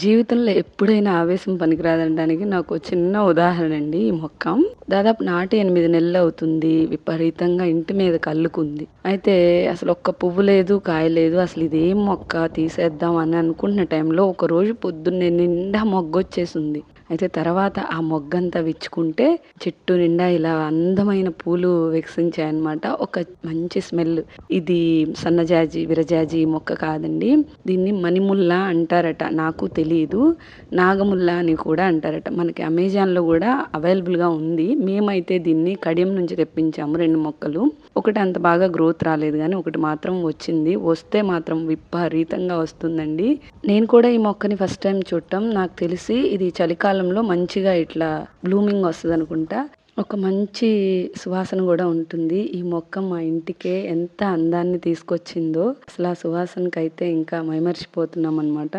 జీవితంలో ఎప్పుడైనా ఆవేశం పనికిరాదనడానికి నాకు చిన్న ఉదాహరణ అండి ఈ మొక్క. దాదాపు నాటి ఎనిమిది నెలలు అవుతుంది. విపరీతంగా ఇంటి మీద కల్లుకుంది. అయితే అసలు ఒక్క పువ్వు లేదు కాయ లేదు అసలు ఇదేం మొక్క తీసేద్దాం అని అనుకుంటున్న టైంలో ఒక రోజు పొద్దున్నే నిండా మొగ్గొచ్చేసింది. అయితే తర్వాత ఆ మొగ్గంతా విచ్చుకుంటే చెట్టు నిండా ఇలా అందమైన పూలు వికసించాయన్నమాట. ఒక మంచి స్మెల్. ఇది సన్నజాజి విరజాజి మొక్క కాదండి. దీన్ని మణిముల్ల అంటారట. నాకు తెలియదు నాగముల్ల అని కూడా అంటారట. మనకి అమెజాన్లో కూడా అవైలబుల్గా ఉంది. మేమైతే దీన్ని కడియం నుంచి తెప్పించాము రెండు మొక్కలు. ఒకటి అంత బాగా గ్రోత్ రాలేదు కానీ ఒకటి మాత్రం వచ్చింది. వస్తే మాత్రం విపరీతంగా వస్తుందండి. నేను కూడా ఈ మొక్కని ఫస్ట్ టైం చూడటం. నాకు తెలిసి ఇది చలికాలంలో మంచిగా ఇట్లా బ్లూమింగ్ వస్తుంది అనుకుంటా. ఒక మంచి సువాసన కూడా ఉంటుంది. ఈ మొక్క మా ఇంటికే ఎంత అందాన్ని తీసుకొచ్చిందో అసలు ఆ సువాసనకైతే ఇంకా మైమర్చిపోతున్నాం అనమాట